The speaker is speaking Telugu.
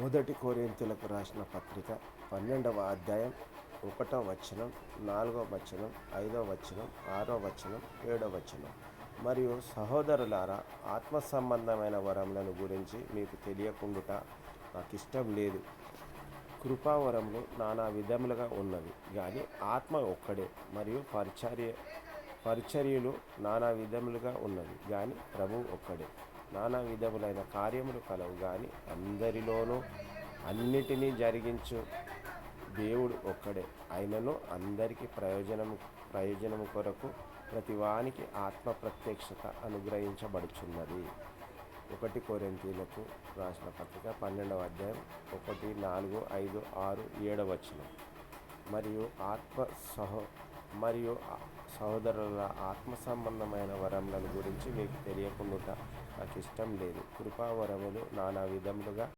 మొదటి కొరింథీయులకు రాసిన పత్రిక పన్నెండవ అధ్యాయం ఒకటో వచనం నాలుగో వచనం ఐదో వచనం ఆరో వచనం ఏడో వచనం. మరియు సహోదరులారా ఆత్మ సంబంధమైన వరములను గురించి మీకు తెలియకుండుట నాకు ఇష్టం లేదు. కృపావరములు నానా విధములుగా ఉన్నవి. కానీ ఆత్మ ఒక్కడే మరియు పరిచర్య పరిచర్యలు నానా విధములుగా ఉన్నవి. కానీ ప్రభు ఒక్కడే. నానా విధములైన కార్యములు కలవు కానీ అందరిలోనూ అన్నిటినీ జరిగించు దేవుడు ఒక్కడే. ఆయనను అందరికీ ప్రయోజనము ప్రయోజనము కొరకు ప్రతివానికి ఆత్మ ప్రత్యక్షత అనుగ్రహించబడుచున్నది. ఒకటి కొరింథీయులకు రాసిన పత్రిక పన్నెండవ అధ్యాయం ఒకటి నాలుగు ఐదు ఆరు ఏడవచనం మరియు ఆత్మ సహో మరియు సహోదరుల ఆత్మ సంబంధమైన వరములను గురించి మీకు తెలియకుండా నాకు ఇష్టం లేదు. కృపావరములు నానా విధములుగా